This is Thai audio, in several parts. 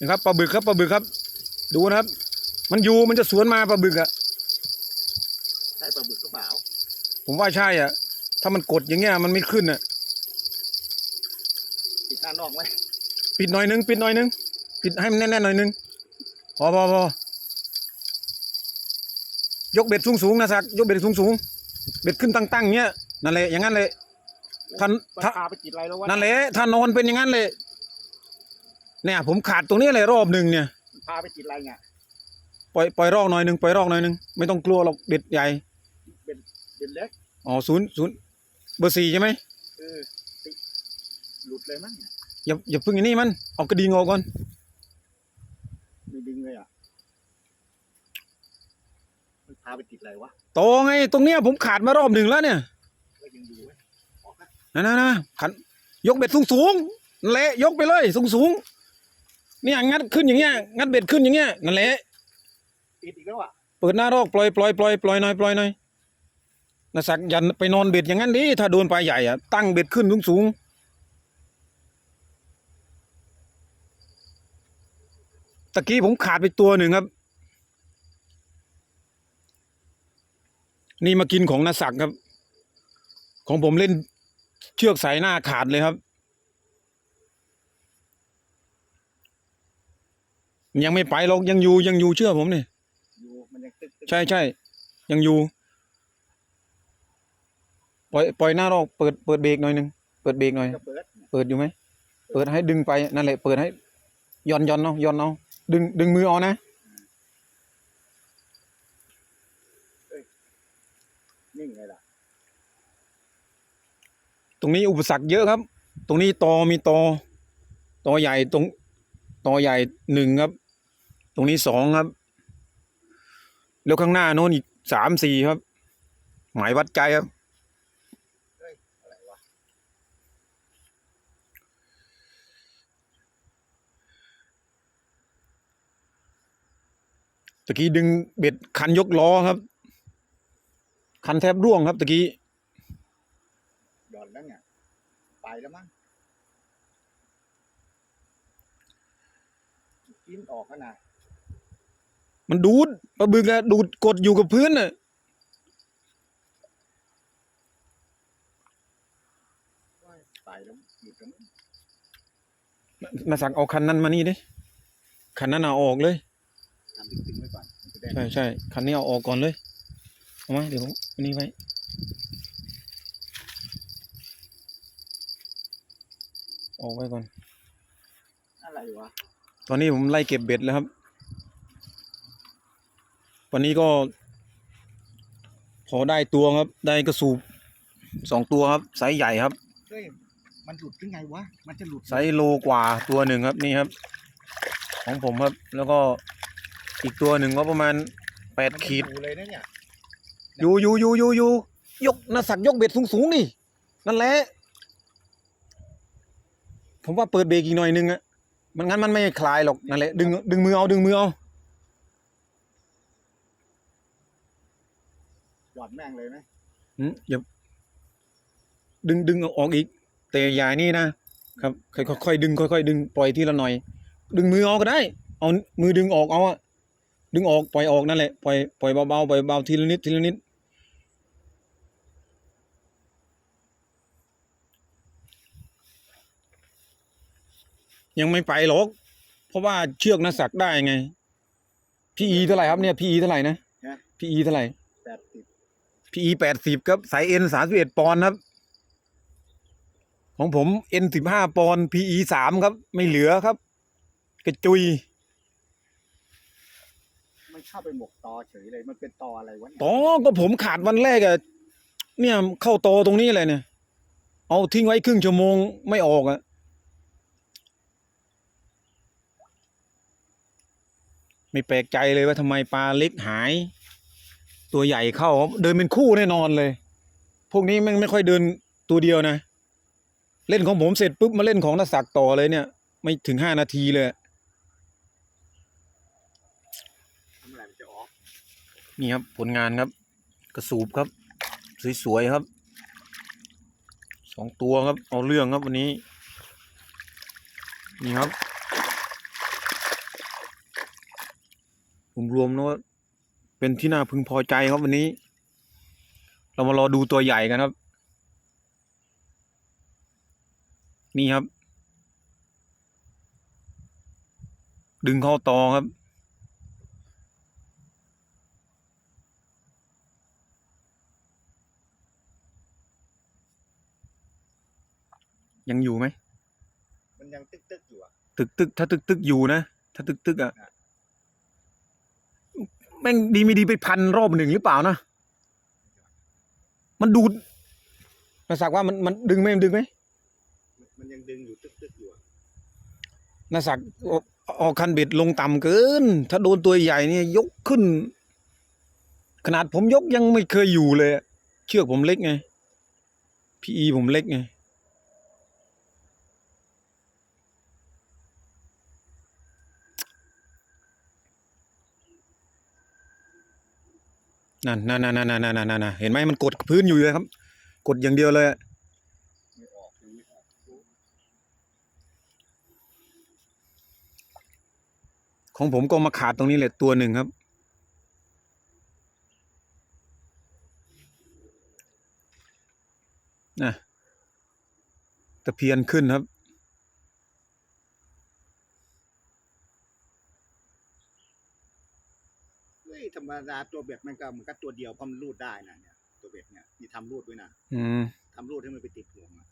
นะครับปลาบึกครับปลาบึกครับ ดูนะครับ มันอยู่มันจะสวนมาปลาบึกอะใช่ปลาบึกหรือเปล่าผมว่าใช่อะ ถ้ามันกดอย่างเงี้ยมันไม่ขึ้นอะติดหน้านอกไหมปิดหน่อยนึงปิดหน่อยนึงปิดให้มันแน่นๆหน่อยนึงพอพอพอยกเบ็ดสูงสูงๆนะสักยกเบ็ดสูงสูงๆเบ็ดขึ้นตั้งๆเงี้ยนั่นแหละอย่างนั้นเลยท่านมันท่านพาไปติดอะไรแล้ววะนั่นแหละถ้านอนเป็นอย่างนั้นเลย เนี่ย ผมขาดตรงนี้เลยรอบหนึ่งเนี่ยมันพาไปติดอะไรเนี่ยปล่อยปล่อยรอกหน่อยหนึ่งปล่อยรอกหน่อยหนึ่งไม่ต้องกลัวหรอกเบ็ดใหญ่เป็นเป็นเล็กอ๋อศูนย์ศูนย์เบอร์สี่ใช่ไหมเออติดหลุดเลยมั้งเนี่ยอย่าอย่าพึ่งอันนี้มันเอากระดิ่งออกก่อนไม่ดึงเลยอะมันพาไปติดอะไรวะโตไงตรงเนี้ยผมขาดมารอบหนึ่งแล้วเนี่ยก็ยังดูไว้ออกนะนะนะนะขันยกเบ็ดสูงสูงๆนั่นแหละยกไปเลยสูงสูงๆ เนี่ยงัดขึ้นอย่างเงี้ยงัดเบ็ดขึ้นอย่างเงี้ยนั่นแหละติดอีกแล้วอะเปิดหน้ารอกปล่อยปล่อยปล่อยปล่อยหน่อยปล่อยหน่อยนะสักยันไปนอนเบ็ดอย่างนั้นดิถ้าโดนปลาใหญ่อะตั้งเบ็ดขึ้นสูงสูงๆตะกี้ผมขาดไปตัวหนึ่งครับ นี่มากินของนาศักดิ์ครับ ของผมเล่นเชือกสายหน้าขาดเลยครับ ยังไม่ไปหรอกยังอยู่ยังอยู่เชื่อผมเนี่ยอยู่มันยังตึกตึกใช่ใช่ยังอยู่ ปล่อยปล่อยหน้ารอกเปิดเปิดเบรกหน่อยหนึ่งเปิดเบรกหน่อย ก็เปิดเปิดอยู่ไหมเปิดให้ดึงไปนั่นแหละเปิดให้ย่อนย่อนเอาย่อนเอาดึงดึงมือเอานะนิ่งไงล่ะตรงนี้อุปสรรคเยอะครับ ตรงนี้ตอมีตอตอใหญ่ตรงตอใหญ่หนึ่งครับ ตรงนี้สองครับ แล้วข้างหน้าโน้นอีกสามสี่ครับ หมายวัดใจครับตะกี้ดึงเบ็ดคันยกล้อครับ คันแทบร่วงครับตะกี้หย่อนแล้วเนี่ยไปแล้วมั้งกินออกแล้วนะ มันดูดปลาบึกอะดูดกดอยู่กับพื้นน่ะไปแล้วหยุดแล้วมั้งมาสั่งเอาคันนั้นมานี่ดิคันนั้นเอาออกเลยทำตึงๆไว้ก่อนมันจะได้ใช่ใช่คันนี้เอาออกก่อนเลยเอามาเดี๋ยวผมอันนี้ไว้ออกไว้ก่อน อะไรวะ ตอนนี้ผมไล่เก็บเบ็ดแล้วครับ วันนี้ก็ พอได้ตัวครับ ได้กระสูบสองตัวครับไซส์ใหญ่ครับเฮ้ยมันหลุดยังไงวะ มันจะหลุดไซส์โลกว่าตัวหนึ่งครับนี่ครับ ของผมครับ แล้วก็อีกตัวหนึ่งก็ประมาณแปดมันขีดอยู่เลยนะเนี่ยอยู่อยู่อยู่อยู่อยู่ยกนาสักยกเบ็ดสูงสูงๆนี่ นั่นแหละ ผมว่าเปิดเบรกอีกหน่อยนึงอะมันงั้นมันไม่คลายหรอกนั่นแหละดึงดึงมือเอาดึงมือเอา หย่อนแม่งเลยไหมอืมอย่าดึงดึงเอาออกอีก แต่อย่านี่นะครับค่อยค่อยๆดึงค่อยๆดึงปล่อยทีละหน่อย ดึงมือเอาก็ได้ เอามือดึงออกเอาอะดึงออกปล่อยออกนั่นแหละปล่อยปล่อยเบาๆปล่อยเบาทีละนิดทีละนิดยังไม่ไปหรอก เพราะว่าเชือกน่าสักได้ไง พีอีเท่าไหร่ครับเนี่ย พีอีเท่าไหร่นะพีอีเท่าไหร่แปดสิบ พีอีแปดสิบครับ สายเอ็นสามสิบเอ็ดปอนด์ครับ ของผมเอ็นสิบห้าปอนด์พีอีสามครับ ไม่เหลือครับ กระจุย มันเข้าไปหมกตอเฉยเลย มันเป็นตออะไรวะเนี่ยต่อก็ผมขาดวันแรกอะเนี่ยเข้าโตตรงนี้เลยเนี่ย เอาทิ้งไว้ครึ่งชั่วโมงไม่ออกอะไม่แปลกใจเลยว่าทำไมปลาเล็กหาย ตัวใหญ่เข้าเดินเป็นคู่แน่นอนเลย พวกนี้ม่งไม่ค่อยเดินตัวเดียวนะ เล่นของผมเสร็จปุ๊บมาเล่นของนักศักต่อเลยเนี่ย ไม่ถึงห้านาทีเลยนี่ครับผลงานครับ กระสูบครับ สวยๆครับสองตัวครับ เอาเรื่องครับวันนี้ นี่ครับผมรวมๆนะว่า เป็นที่น่าพึงพอใจครับวันนี้ เรามารอดูตัวใหญ่กันครับ นี่ครับ ดึงเข้าตอครับยังอยู่ไหม มันยังตึกตึกๆอยู่อะตึกตึกถ้าตึกตึกอยู่นะ ถ้าตึกตึกอะอะ แม่งดีไม่ดีไปพันรอบหนึ่งหรือเปล่านะ มันดูดนาศักดิ์ว่ามันมันดึงไหมมันดึงไหมมันยังดึงอยู่ตึกตึกๆอยู่อะนาศักดิ์เออาคันเบ็ดลงต่ำเกิน ถ้าโดนตัวใหญ่เนี่ย ยกขึ้น ขนาดผมยกยังไม่เคยอยู่เลยอะเชือกผมเล็กไงพีอีผมเล็กไง นั่นนั่นนั่นนั่นนั่นนั่นนั่นเห็นไหมมันกดพื้นอยู่เลยครับ กดอย่างเดียวเลยของผมก็มาขาดตรงนี้แหละตัวหนึ่งครับ นะตะเพียนขึ้นครับ เฮ้ยธ รรมดาตัวเบ็ดมันก็มันก็ตัวเดียวเพราะมันรูดได้นะเนี่ยตัวเบ็ดเนี่ยมีทำรูดด้วยนะอืมทำรูดให้มันไปติดห่วงอะ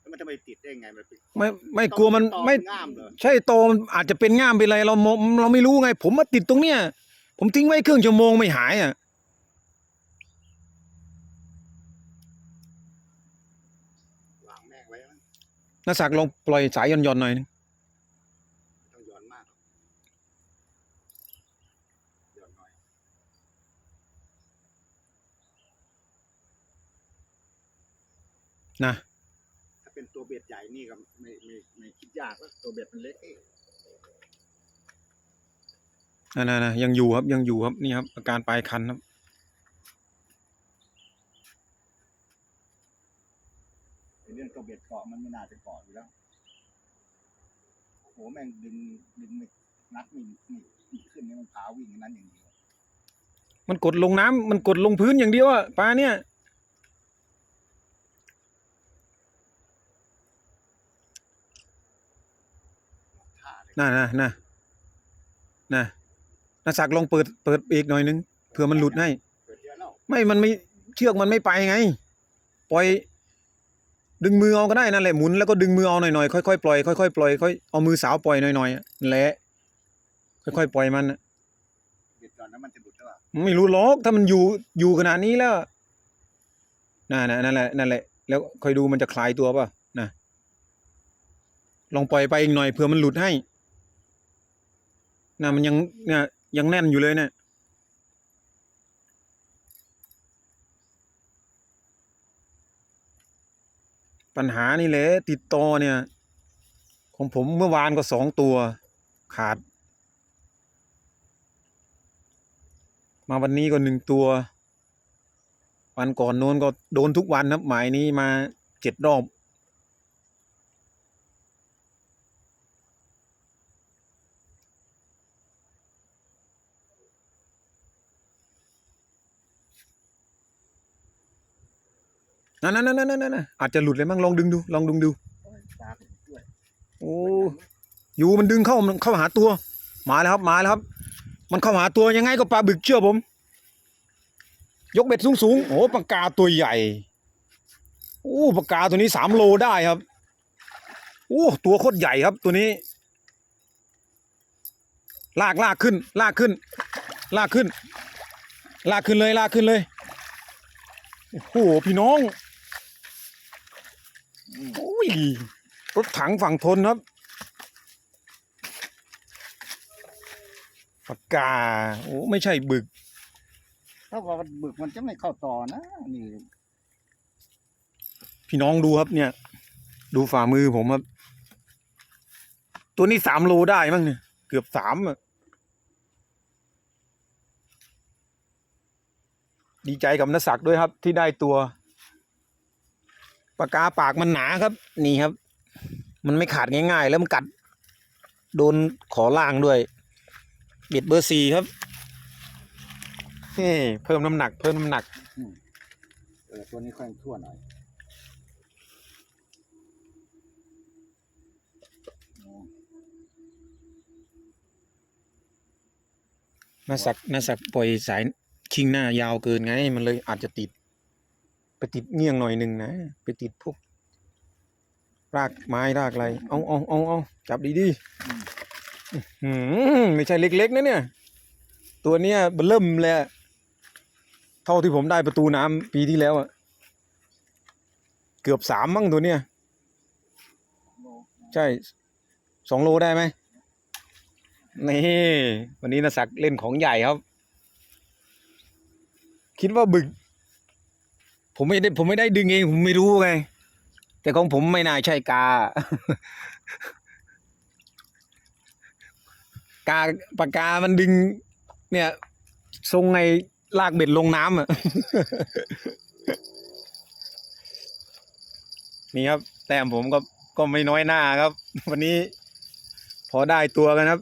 แล้วมันจะไปติดได้ไงมันไปไม่ไม่กลัวมันตอไม่ ง่ามเหรอใช่โตมันอาจจะเป็นง่ามเป็นอะไรเรามองเราไม่รู้ไง ผมมาติดตรงเนี้ยผมทิ้งไว้ครึ่งชั่วโมงไม่หายอะวางแม่งไว้มั้งนาศักดิ์ลองปล่อยสายหย่อนๆหน่อยนึง ไม่ต้องหย้อนมากหรอกหย้อนหน่อย นะถ้าเป็นตัวเบ็ดใหญ่นี่ก็ไม่ไม่ไม่คิดยากแล้วตัวเบ็ดมันเล็กเองนั่นนะยังอยู่ครับยังอยู่ครับนี่ครับ อาการปลายคันครับไอ้เรื่องตัวเบ็ดเกาะมันไม่น่าจะเกาะอยู่แล้วโอ้โหแม่งดึงดึงไม่นัดนี่นี่นี่ขึ้นนี่มันพาวิ่งอย่างนั้นอย่างเดียวมันกดลงน้ำมันกดลงพื้นอย่างเดียวอะปลาเนี่ย ท่าเลยน่ะนะนะนะนาศักลองเปิดเปิดอีกหน่อยนึงเผื่อมันหลุดให้ ไม่มันไม่เชือกมันไม่ไปไง ปล่อย ดึงมือเอาก็ได้นั่นแหละหมุนแล้วก็ดึงมือเอาหน่อยๆค่อยๆปล่อยค่อยๆปล่อยค่อยเอามือสาวปล่อยหน่อยๆอะนั่นแหละค่อยๆปล่อยมันอะเบ็ดก่อนแล้วมันจะหลุดหรอไม่รู้หรอกถ้ามันอยู่อยู่ขนาดนี้แล้วนั่นน่ะนั่นแหละนั่นแหละแล้วค่อยดูมันจะคลายตัวป่ะนะลองปล่อยไปอีกหน่อยเผื่อมันหลุดให้ น่ะมันยังเนี่ยยังแน่นอยู่เลยเนี่ยปัญหานี่แหละติดต่อเนี่ย ของผมเมื่อวานก็สองตัวขาด มาวันนี้ก็หนึ่งตัว วันก่อนโน้นก็โดนทุกวันครับหมายนี้มาเจ็ดรอบ นั่นนั่นนั่นนั่นนั่นอาจจะหลุดเลยมั้งลองดึงดู ลองดึงดูโอ้ยอยู่มันดึงเข้าเข้าหาตัว มาแล้วครับมาแล้วครับ มันเข้าหาตัวยังไงก็ปลาบึกเชื่อผม ยกเบ็ดสูงสูงโอ้ปลากาตัวใหญ่โอ้ปลากาตัวนี้สามโลได้ครับโอ้ตัวโคตรใหญ่ครับตัวนี้ ลากลากขึ้น ลากขึ้น ลากขึ้น ลากขึ้นเลยลากขึ้นเลยโอ้โหพี่น้อง อืมโอ้ยรถถังฝั่งทนครับปากกาโอ้ไม่ใช่บึก ถ้าว่ามันบึกมันจะไม่เข้าต่อนะนี่พี่น้องดูครับเนี่ย ดูฝ่ามือผมครับ ตัวนี้สามโลได้มั้งเนี่ย เกือบสามอะดีใจกับนศักดิ์ด้วยครับที่ได้ตัว ปากกาปากมันหนาครับ นี่ครับ มันไม่ขาดง่ายๆ แล้วมันกัด โดนขอล่างด้วยเบ็ดเบอร์สี่ครับนี่เพิ่มน้ำหนัก เพิ่มน้ำหนักเออตัวนี้ค่อยทั่วหน่อยโอ้นาสักนาสักปล่อยสายชิงหน้ายาวเกินไง มันเลยอาจจะติด ไปติดเงี่ยงหน่อยหนึ่งนะ ไปติดพวกรากไม้รากอะไร เอาเอาเอาเอาจับดีดีๆอื้อหือไม่ใช่เล็กๆนะเนี่ย ตัวเนี้ยเบอร์เริ่มเลยอะเท่าที่ผมได้ประตูน้ำปีที่แล้วอะเกือบสามมั้งตัวเนี้ยโลใช่สองโลได้ไหมนี่วันนี้นะศักดิ์เล่นของใหญ่ครับ คิดว่าบึก ผมไม่ได้ผมไม่ได้ดึงเอง ผมไม่รู้ไง แต่ของผมไม่น่าใช่กา กาปากกามันดึง เนี่ยทรงไงลากเบ็ดลงน้ำอะ นี่ครับ แต้มผมก็ก็ไม่น้อยหน้าครับ วันนี้พอได้ตัวกันครับ